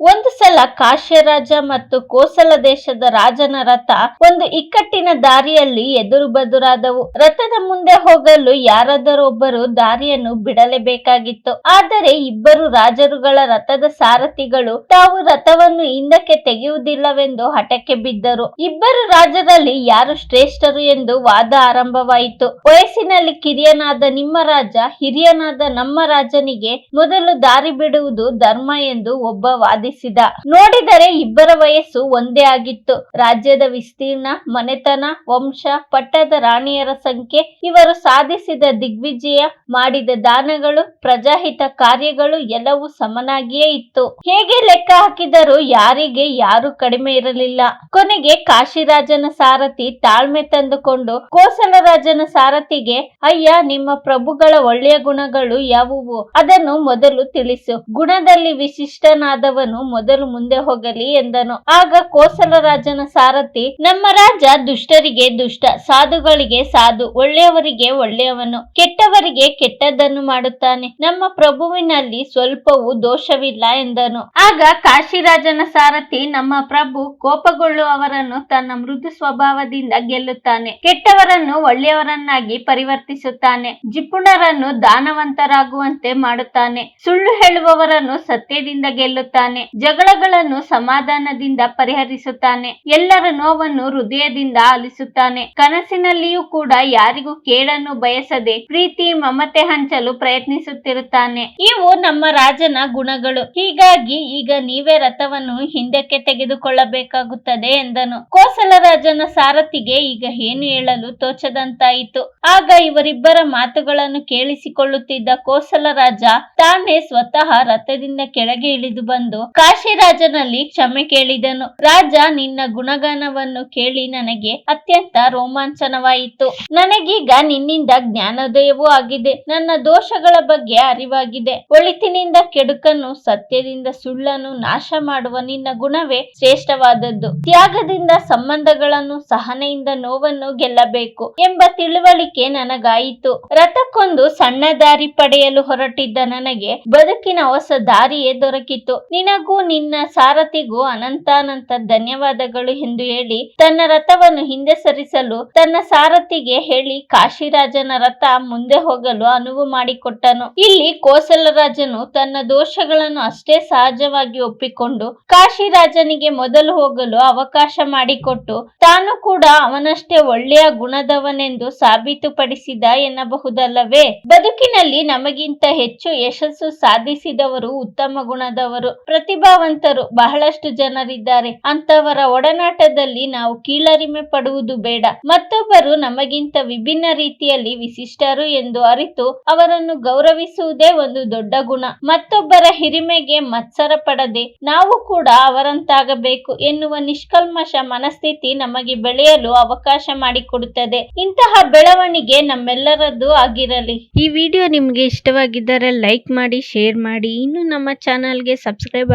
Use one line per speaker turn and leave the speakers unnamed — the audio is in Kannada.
ಒಂದು ಸಲ ಕಾಶ್ಯರಾಜ ಮತ್ತು ಕೋಸಲ ದೇಶದ ರಾಜನ ರಥ ಒಂದು ಇಕ್ಕಟ್ಟಿನ ದಾರಿಯಲ್ಲಿ ಎದುರು ಬದುರಾದವು. ರಥದ ಮುಂದೆ ಹೋಗಲು ಯಾರಾದರೊಬ್ಬರು ದಾರಿಯನ್ನು ಬಿಡಲೇಬೇಕಾಗಿತ್ತು. ಆದರೆ ಇಬ್ಬರು ರಾಜರುಗಳ ರಥದ ಸಾರಥಿಗಳು ತಾವು ರಥವನ್ನು ಹಿಂದಕ್ಕೆ ತೆಗೆಯುವುದಿಲ್ಲವೆಂದು ಹಠಕ್ಕೆ ಬಿದ್ದರು. ಇಬ್ಬರು ರಾಜರಲ್ಲಿ ಯಾರು ಶ್ರೇಷ್ಠರು ಎಂದು ವಾದ ಆರಂಭವಾಯಿತು. ವಯಸ್ಸಿನಲ್ಲಿ ಕಿರಿಯನಾದ ನಿಮ್ಮ ರಾಜ, ಹಿರಿಯನಾದ ನಮ್ಮ ರಾಜನಿಗೆ ಮೊದಲು ದಾರಿ ಬಿಡುವುದು ಧರ್ಮ ಎಂದು ಒಬ್ಬ ವಾದಿಸಿದ ನೋಡಿದರೆ ಇಬ್ಬರ ವಯಸ್ಸು ಒಂದೇ ಆಗಿತ್ತು. ರಾಜ್ಯದ ವಿಸ್ತೀರ್ಣ, ಮನೆತನ, ವಂಶ, ಪಟ್ಟದ ರಾಣಿಯರ ಸಂಖ್ಯೆ, ಇವರು ಸಾಧಿಸಿದ ದಿಗ್ವಿಜಯ, ಮಾಡಿದ ದಾನಗಳು, ಪ್ರಜಾಹಿತ ಕಾರ್ಯಗಳು ಎಲ್ಲವೂ ಸಮನಾಗಿಯೇ ಇತ್ತು. ಹೇಗೆ ಲೆಕ್ಕ ಹಾಕಿದರೂ ಯಾರಿಗೆ ಯಾರು ಕಡಿಮೆ ಇರಲಿಲ್ಲ. ಕೊನೆಗೆ ಕಾಶಿರಾಜನ ಸಾರಥಿ ತಾಳ್ಮೆ ತಂದುಕೊಂಡು ಕೋಸಲ ರಾಜನ ಸಾರಥಿಗೆ, ಅಯ್ಯ, ನಿಮ್ಮ ಪ್ರಭುಗಳ ಒಳ್ಳೆಯ ಗುಣಗಳು ಯಾವುವು? ಅದನ್ನು ಮೊದಲು ತಿಳಿಸು. ಗುಣದಲ್ಲಿ ವಿಶಿಷ್ಟನಾದವನು ಮೊದಲು ಮುಂದೆ ಹೋಗಲಿ ಎಂದನು. ಆಗ ಕೋಸಲ ರಾಜನ ಸಾರಥಿ, ನಮ್ಮ ರಾಜ ದುಷ್ಟರಿಗೆ ದುಷ್ಟ, ಸಾಧುಗಳಿಗೆ ಸಾಧು, ಒಳ್ಳೆಯವರಿಗೆ ಒಳ್ಳೆಯವನು, ಕೆಟ್ಟವರಿಗೆ ಕೆಟ್ಟದ್ದನ್ನು ಮಾಡುತ್ತಾನೆ. ನಮ್ಮ ಪ್ರಭುವಿನಲ್ಲಿ ಸ್ವಲ್ಪವೂ ದೋಷವಿಲ್ಲ ಎಂದನು. ಆಗ ಕಾಶಿರಾಜನ ಸಾರಥಿ, ನಮ್ಮ ಪ್ರಭು ಕೋಪಗೊಳ್ಳುವವರನ್ನು ತನ್ನ ಮೃದು ಸ್ವಭಾವದಿಂದ ಗೆಲ್ಲುತ್ತಾನೆ. ಕೆಟ್ಟವರನ್ನು ಒಳ್ಳೆಯವರನ್ನಾಗಿ ಪರಿವರ್ತಿಸುತ್ತಾನೆ. ಜಿಪುಣರನ್ನು ದಾನವಂತರಾಗುವಂತೆ ಮಾಡುತ್ತಾನೆ. ಸುಳ್ಳು ಹೇಳುವವರನ್ನು ಸತ್ಯದಿಂದ ಗೆಲ್ಲುತ್ತಾನೆ. ಜಗಳಗಳನ್ನು ಸಮಾಧಾನದಿಂದ ಪರಿಹರಿಸುತ್ತಾನೆ. ಎಲ್ಲರ ನೋವನ್ನು ಹೃದಯದಿಂದ ಆಲಿಸುತ್ತಾನೆ. ಕನಸಿನಲ್ಲಿಯೂ ಕೂಡ ಯಾರಿಗೂ ಕೇಡನ್ನು ಬಯಸದೆ ಪ್ರೀತಿ ಮಮತೆ ಹಂಚಲು ಪ್ರಯತ್ನಿಸುತ್ತಿರುತ್ತಾನೆ. ಇವು ನಮ್ಮ ರಾಜನ ಗುಣಗಳು. ಹೀಗಾಗಿ ಈಗ ನೀವೇ ರಥವನ್ನು ಹಿಂದಕ್ಕೆ ತೆಗೆದುಕೊಳ್ಳಬೇಕಾಗುತ್ತದೆ ಎಂದನು. ಕೋಸಲ ರಾಜನ ಸಾರಥಿಗೆ ಈಗ ಏನು ಹೇಳಲು ತೋಚದಂತಾಯಿತು. ಆಗ ಇವರಿಬ್ಬರ ಮಾತುಗಳನ್ನು ಕೇಳಿಸಿಕೊಳ್ಳುತ್ತಿದ್ದ ಕೋಸಲ ರಾಜ ತಾನೇ ಸ್ವತಃ ರಥದಿಂದ ಕೆಳಗೆ ಇಳಿದು ಬಂದು ಕಾಶಿರಾಜನಲ್ಲಿ ಕ್ಷಮೆ ಕೇಳಿದನು. ರಾಜ, ನಿನ್ನ ಗುಣಗಾನವನ್ನು ಕೇಳಿ ನನಗೆ ಅತ್ಯಂತ ರೋಮಾಂಚನವಾಯಿತು. ನನಗೀಗ ನಿನ್ನಿಂದ ಜ್ಞಾನೋದಯವೂ ಆಗಿದೆ. ನನ್ನ ದೋಷಗಳ ಬಗ್ಗೆ ಅರಿವಾಗಿದೆ. ಒಳಿತಿನಿಂದ ಕೆಡುಕನ್ನು ಸತ್ಯದಿಂದ ಸುಳ್ಳನ್ನು ನಾಶ ಮಾಡುವ ನಿನ್ನ ಗುಣವೇ ಶ್ರೇಷ್ಠವಾದದ್ದು. ತ್ಯಾಗದಿಂದ ಸಂಬಂಧಗಳನ್ನು ಸಹನೆಯಿಂದ ನೋವನ್ನು ಗೆಲ್ಲಬೇಕು ಎಂಬ ತಿಳುವಳಿಕೆ ನನಗಾಯಿತು. ರಥಕ್ಕೊಂದು ಸಣ್ಣ ದಾರಿ ಪಡೆಯಲು ಹೊರಟಿದ್ದ ನನಗೆ ಬದುಕಿನ ಹೊಸ ದಾರಿಯೇ ದೊರಕಿತು. ನಿನಗೂ ನಿನ್ನ ಸಾರಥಿಗೂ ಅನಂತಾನಂತ ಧನ್ಯವಾದಗಳು ಎಂದು ಹೇಳಿ ತನ್ನ ರಥವನ್ನು ಹಿಂದೆ ಸರಿಸಲು ತನ್ನ ಸಾರಥಿಗೆ ಹೇಳಿ ಕಾಶಿರಾಜನ ರಥ ಮುಂದೆ ಹೋಗಲು ಅನುವು ಮಾಡಿಕೊಟ್ಟನು. ಇಲ್ಲಿ ಕೋಸಲ ರಾಜನು ತನ್ನ ದೋಷಗಳನ್ನು ಅಷ್ಟೇ ಸಹಜವಾಗಿ ಒಪ್ಪಿಕೊಂಡು ಕಾಶಿರಾಜನಿಗೆ ಮೊದಲು ಹೋಗಲು ಅವಕಾಶ ಮಾಡಿಕೊಟ್ಟು ತಾನು ಕೂಡ ಅವನಷ್ಟೇ ಒಳ್ಳೆಯ ಗುಣದವನೆಂದು ಸಾಬೀತುಪಡಿಸಿದ ಎನ್ನಬಹುದಲ್ಲವೇ? ಬದುಕಿನಲ್ಲಿ ನಮಗಿಂತ ಹೆಚ್ಚು ಯಶಸ್ಸು ಸಾಧಿಸಿದವರು ಉತ್ತಮ ಗುಣದವರು. ಪ್ರತಿಭಾವಂತರು ಬಹಳಷ್ಟು ಜನರಿದ್ದಾರೆ. ಅಂತವರ ಒಡನಾಟದಲ್ಲಿ ನಾವು ಕೀಳರಿಮೆ ಪಡುವುದು ಬೇಡ. ಮತ್ತೊಬ್ಬರು ನಮಗಿಂತ ವಿಭಿನ್ನ ರೀತಿಯಲ್ಲಿ ವಿಶಿಷ್ಟರು ಎಂದು ಅರಿತು ಅವರನ್ನು ಗೌರವಿಸುವುದೇ ಒಂದು ದೊಡ್ಡ ಗುಣ. ಮತ್ತೊಬ್ಬರ ಹಿರಿಮೆಗೆ ಮತ್ಸರ ಪಡದೆ ನಾವು ಕೂಡ ಅವರಂತಾಗಬೇಕು ಎನ್ನುವ ನಿಷ್ಕಲ್ಮಶ ಮನಸ್ಥಿತಿ ನಮಗೆ ಬೆಳೆಯಲು ಅವಕಾಶ ಮಾಡಿಕೊಡುತ್ತದೆ. ಇಂತಹ ಬೆಳವಣಿಗೆ ನಮ್ಮೆಲ್ಲರದ್ದು ಆಗಿರಲಿ. ಈ ವಿಡಿಯೋ ನಿಮಗೆ ಇಷ್ಟವಾಗಿದ್ದರೆ ಲೈಕ್ ಮಾಡಿ, ಶೇರ್ ಮಾಡಿ. ಇನ್ನು ನಮ್ಮ ಚಾನಲ್ಗೆ ಸಬ್ಸ್ಕ್ರೈಬ್